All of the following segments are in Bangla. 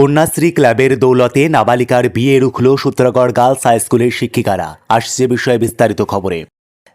কন্যাশ্রী ক্লাবের দৌলতে নাবালিকার বিয়ে রুখল সূত্রগড় গার্লস হাইস্কুলের শিক্ষিকারা। আসছে বিষয়ে বিস্তারিত খবরে।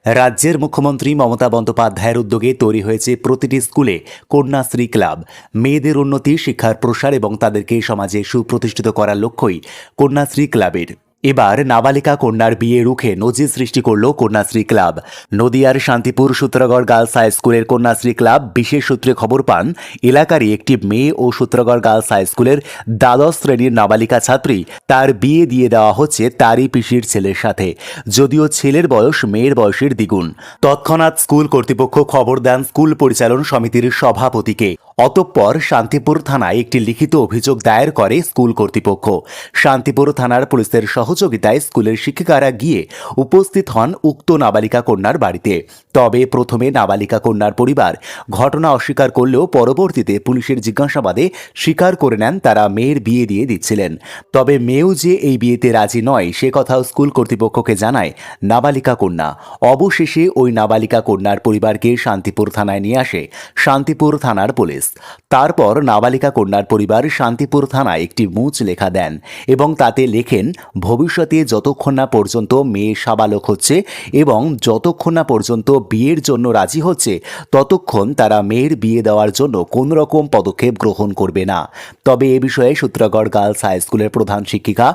রাজ্যের মুখ্যমন্ত্রী মমতা বন্দ্যোপাধ্যায়ের উদ্যোগে তৈরি হয়েছে প্রতিটি স্কুলে কন্যাশ্রী ক্লাব। মেয়েদের উন্নতি, শিক্ষার প্রসার এবং তাদেরকে সমাজে সুপ্রতিষ্ঠিত করার লক্ষ্যই কন্যাশ্রী ক্লাবের এবার নাবালিকা কন্যার বিয়ে রুখে নজির সৃষ্টি করল কন্যাশ্রী ক্লাব। নদিয়ার শান্তিপুর সূত্রগড় গার্লস হাই স্কুলের কন্যাশ্রী ক্লাব বিশেষ সূত্রে খবর পান, এলাকারই একটি মেয়ে ও সূত্রগড় গার্লস হাই স্কুলের দ্বাদশ শ্রেণির নাবালিকা ছাত্রী। তার বিয়ে দিয়ে দেওয়া হচ্ছে তারই পিসির ছেলের সাথে। যদিও ছেলের বয়স মেয়ের বয়সের দ্বিগুণ। তৎক্ষণাৎ স্কুল কর্তৃপক্ষ খবর দেন স্কুল পরিচালন সমিতির সভাপতিকে। অতঃপর শান্তিপুর থানায় একটি লিখিত অভিযোগ দায়ের করে স্কুল কর্তৃপক্ষ। শান্তিপুর থানার পুলিশের সহযোগিতায় স্কুলের শিক্ষিকারা গিয়ে উপস্থিত হন উক্ত নাবালিকা কন্যার বাড়িতে। তবে প্রথমে নাবালিকা কন্যার পরিবার ঘটনা অস্বীকার করলেও পরবর্তীতে পুলিশের জিজ্ঞাসাবাদে স্বীকার করে নেন তারা মেয়ের বিয়ে দিয়ে দিচ্ছিলেন। তবে মেয়েও যে এই বিয়েতে রাজি নয়, সে কথাও স্কুল কর্তৃপক্ষকে জানায় নাবালিকা কন্যা। অবশেষে ওই নাবালিকা কন্যার পরিবারকে শান্তিপুর থানায় নিয়ে আসে শান্তিপুর থানার পুলিশ। তারপর নাবালিকা কন্যার পরিবার শান্তিপুর থানায় একটি মুচ লেখা দেন এবং তাতে লেখেন, ভবিষ্যতে যতক্ষণ না পর্যন্ত মেয়ে সাবালক হচ্ছে এবং যতক্ষণ না পর্যন্ত বিয়ের জন্য রাজি হচ্ছে, ততক্ষণ তারা মেয়ের বিয়ে দেওয়ার জন্য কোন রকম পদক্ষেপ গ্রহণ করবে না। তবে এ বিষয়ে সূত্রগড় গার্লস হাই স্কুলের প্রধান শিক্ষিকা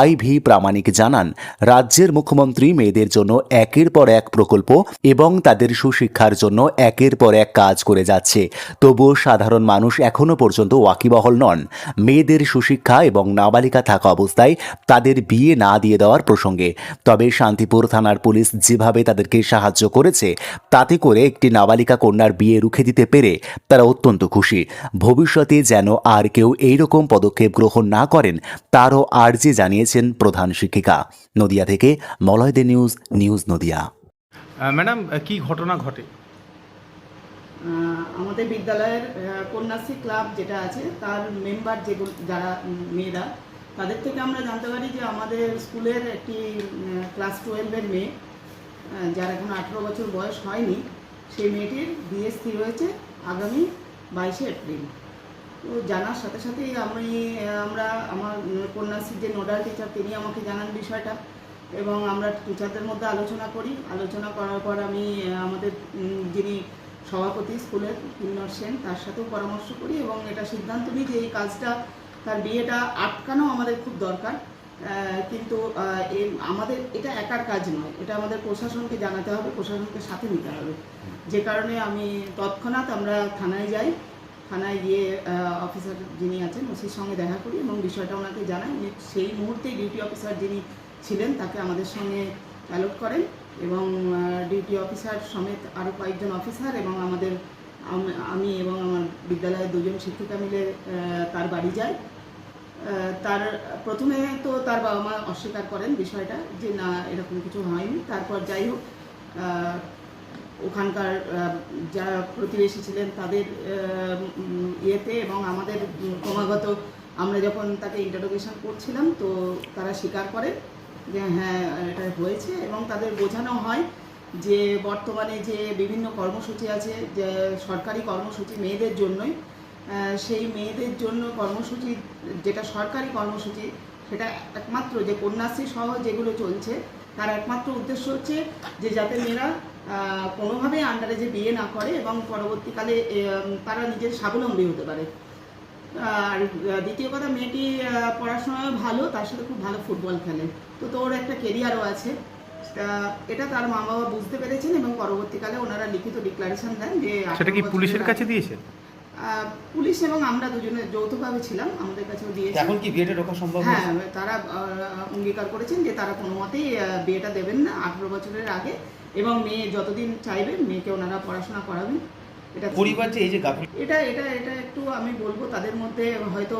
আই ভি প্রামাণিক জানান, রাজ্যের মুখ্যমন্ত্রী মেয়েদের জন্য একের পর এক প্রকল্প এবং তাদের সুশিক্ষার জন্য একের পর এক কাজ করে যাচ্ছে। তবুও সাধারণ মানুষ এখনও পর্যন্ত ওয়াকিবহল নন। মেয়েদের সুশিক্ষা এবং নাবালিকা থাকা অবস্থায় তাদের বিয়ে না দিয়ে দেওয়ার প্রসঙ্গে। তবে শান্তিপুর থানার পুলিশ যেভাবে তাদেরকে সাহায্য করেছে, তাতে করে একটি নাবালিকা কন্যার বিয়ে রুখে দিতে পেরে তারা অত্যন্ত খুশি। ভবিষ্যতে যেন আর কেউ এইরকম পদক্ষেপ গ্রহণ না করেন, তারও আর্জি জানিয়েছেন প্রধান শিক্ষিকা। নদিয়া থেকে Malaydey news news Nadia. Madam কি ঘটনা ঘটে? আমাদের বিদ্যালয়ের কন্যাশ্রী ক্লাব যেটা আছে, তার মেম্বার যেগুলো যারা মেয়েরা, তাদের থেকে আমরা জানতে পারি যে আমাদের স্কুলের একটি ক্লাস টুয়েলভের মেয়ে যার এখন আঠেরো বছর বয়স হয়নি সেই মেয়েটির বিয়ে স্থির হয়েছে আগামী বাইশে এপ্রিল। তো জানার সাথে সাথেই আমি আমরা আমার কন্যাশ্রীর যে নোডাল টিচার, তিনি আমাকে জানান বিষয়টা এবং আমরা টিচারদের মধ্যে আলোচনা করি। আলোচনা করার পর আমি আমাদের যিনি সভাপতি, স্কুলের কিন্নর সেন তার সাথেও পরামর্শ করি এবং এটা সিদ্ধান্ত নিই যে এই কাজটা, তার বিয়েটা আটকানো আমাদের খুব দরকার। কিন্তু আমাদের, এটা একার কাজ নয়। এটা আমাদের প্রশাসনকে জানাতে হবে, প্রশাসনকে সাথে নিতে হবে। যে কারণে আমি তৎক্ষণাৎ আমরা থানায় যাই। থানায় গিয়ে অফিসার যিনি আছেন, ওসির সঙ্গে দেখা করি এবং বিষয়টা ওনাকে জানাই। সেই মুহূর্তে ডিউটি অফিসার যিনি ছিলেন, তাকে আমাদের সঙ্গে অ্যালট করেন এবং ডিউটি অফিসার সমেত আরও কয়েকজন অফিসার এবং আমাদের, আমি এবং আমার বিদ্যালয়ের দুজন শিক্ষিকা মিলে তার বাড়ি যাই। তার, প্রথমে তো তার বাবা মা অস্বীকার করেন বিষয়টা যে না, এরকম কিছু হয়নি। তারপর যাই হোক ওখানকার যারা প্রতিবেশী ছিলেন তাদের ইয়েতে এবং আমাদের ক্রমাগত আমরা যখন তাকে ইন্টারোগেশন করছিলাম তো তারা স্বীকার করে। যে হ্যাঁ এটা হয়েছে এবং তাদের বোঝানো হয় যে বর্তমানে যে বিভিন্ন কর্মসূচি আছে, যে সরকারি কর্মসূচি মেয়েদের জন্যই সেই মেয়েদের জন্য কর্মসূচি, যেটা সরকারি কর্মসূচি, সেটা একমাত্র যে কন্যাশ্রী সহ যেগুলো চলছে, তার একমাত্র উদ্দেশ্য হচ্ছে যে যাতে মেয়েরা কোনোভাবেই আন্ডারে যে বিয়ে না করে এবং পরবর্তীকালে তারা নিজের স্বাবলম্বী হতে পারে। আর আহ, দ্বিতীয় কথা মেয়েটি পড়াশোনায় ভালো তার সাথে খুব ভালো ফুটবল খেলে। তো তোর একটা কেরিয়ারও আছে। এটা তার মা বাবা বুঝতে পেরেছেন এবং পরবর্তীকালে ওনারা লিখিত ডিক্লারেশন দেন যে সেটা কি পুলিশের কাছে দিয়েছেন? পুলিশ এবং আমরা দুজনে যৌথভাবে ছিলাম আমাদের কাছেও দিয়েছে। এখন কি বিয়েটা রোকা সম্ভব হ্যাঁ তারা অঙ্গীকার করেছেন যে তারা কোনো মতেই বিয়েটা দেবেন না আঠেরো বছরের আগে। এবং মেয়ে যতদিন চাইবে মেয়েকে ওনারা পড়াশোনা করাবেন। এটা পরিবার যে এই যে গাফিল এটা এটা এটা একটু আমি বলব তাদের মধ্যে হয়তো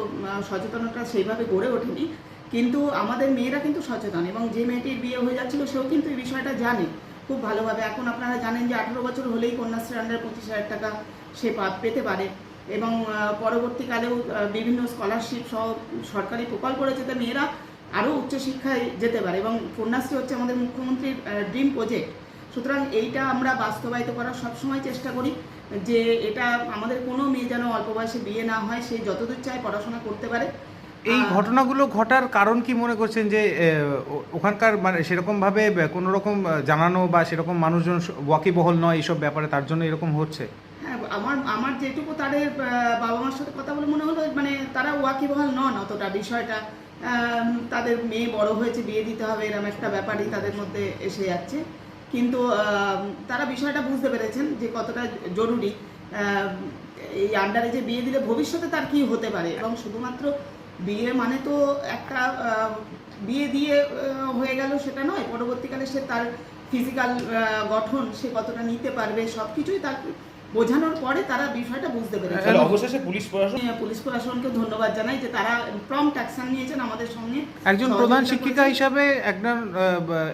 সচেতনতা সেইভাবে গড়ে ওঠেনি। কিন্তু আমাদের মেয়েরা কিন্তু সচেতন এবং যে মেয়েটির বিয়ে হয়ে যাচ্ছিল সেও কিন্তু এই বিষয়টা জানে খুব ভালোভাবে। এখন আপনারা জানেন যে আঠেরো বছর হলেই কন্যাশ্রী আন্ডার পঁচিশ হাজার টাকা সে পেতে পারে এবং পরবর্তীকালেও বিভিন্ন স্কলারশিপ সহ সরকারি প্রকল্প রয়েছে যাতে মেয়েরা আরও উচ্চশিক্ষায় যেতে পারে এবং কন্যাশ্রী হচ্ছে আমাদের মুখ্যমন্ত্রীর ড্রিম প্রজেক্ট সুতরাং এইটা আমরা বাস্তবায়িত করার সবসময় চেষ্টা করি যে এটা আমাদের কোনো মেয়ে যেন অল্প বয়সে বিয়ে না হয় সে যতদূর চায় পড়াশোনা করতে পারে। এই ঘটনাগুলো ঘটার কারণ কি মনে করছেন যে ওখানকার মানে সেরকমভাবে কোনো রকম জানানো বা সেরকম মানুষজন ওয়াকিবহল নয় এইসব ব্যাপারে তার জন্য এরকম হচ্ছে? হ্যাঁ আমার আমার যেটুকু তাদের বাবা মার সাথে কথা বলে মনে হলো মানে তারা ওয়াকিবহাল নন অতটা বিষয়টা। তাদের মেয়ে বড় হয়েছে বিয়ে দিতে হবে এরকম একটা ব্যাপারই তাদের মধ্যে এসে যাচ্ছে। কিন্তু তারা বিষয়টা বুঝতে পেরেছেন যে কতটা জরুরি এই আন্ডারে যে বিয়ে দিলে ভবিষ্যতে তার কি হতে পারে। এবং শুধুমাত্র বিয়ে মানে তো একটা বিয়ে দিয়ে হয়ে গেল সেটা নয়, পরবর্তীকালে সে তার ফিজিক্যাল গঠন সে কতটা নিতে পারবে সব কিছুই তার বোঝানোর পরে তারা বিষয়টা বুঝতে পেরেছে। অবশেষে পুলিশ প্রশাসন পুলিশ প্রশাসনকে ধন্যবাদ জানাই যে তারা প্রম্পট অ্যাকশন নিয়েছেন আমাদের সঙ্গে। একজন প্রধান শিক্ষিকা। হিসাবে একজন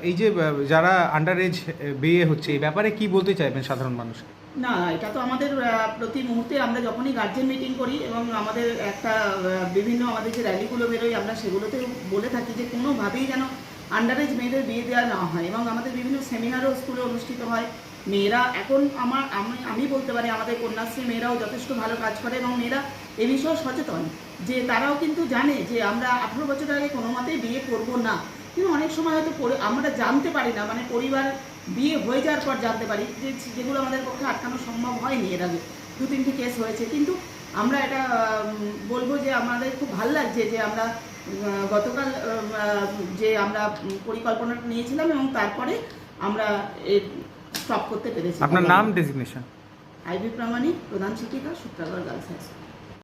এই যে যারা আন্ডার এজ বিয়ে হচ্ছে এই ব্যাপারে কি বলতে চাইবেন সাধারণ মানুষ? না এটা তো আমাদের প্রতি মুহূর্তে আমরা যখনই গার্জেন মিটিং করি এবং আমাদের একটা বিভিন্ন আমাদের যে র্যালিগুলো বেরোয় আমরা সেগুলোতে বলে থাকি যে কোনোভাবেই যেন আন্ডারেজ মেয়েদের বিয়ে দেওয়া না হয় এবং আমাদের বিভিন্ন সেমিনারও স্কুলে অনুষ্ঠিত হয়। মেয়েরা এখন আমার, আমি আমি বলতে পারি আমাদের কন্যাশ্রী মেয়েরাও যথেষ্ট ভালো কাজ করে এবং মেয়েরা এ বিষয়ে সচেতন যে তারাও কিন্তু জানে যে আমরা আঠেরো বছর আগে কোনো মতেই বিয়ে করব না। কিন্তু অনেক সময় হয়তো আমরা জানতে পারি না মানে পরিবার বিয়ে হয়ে যাওয়ার পর জানতে পারি যে যেগুলো আমাদের পক্ষে আটকানো সম্ভব হয়নি এর আগে। দু তিনটি কেস হয়েছে। কিন্তু আমরা এটা বলব যে আমাদের খুব ভালো লাগছে যে আমরা গতকাল যে আমরা পরিকল্পনাটা নিয়েছিলাম এবং তারপরে আমরা স্টপ করতে পেরেছি। আপনার নাম ডেজিগনেশন আইবি প্রামাণিক প্রধান শিক্ষিকা সূত্রাগর গার্লস হাই স্কুল।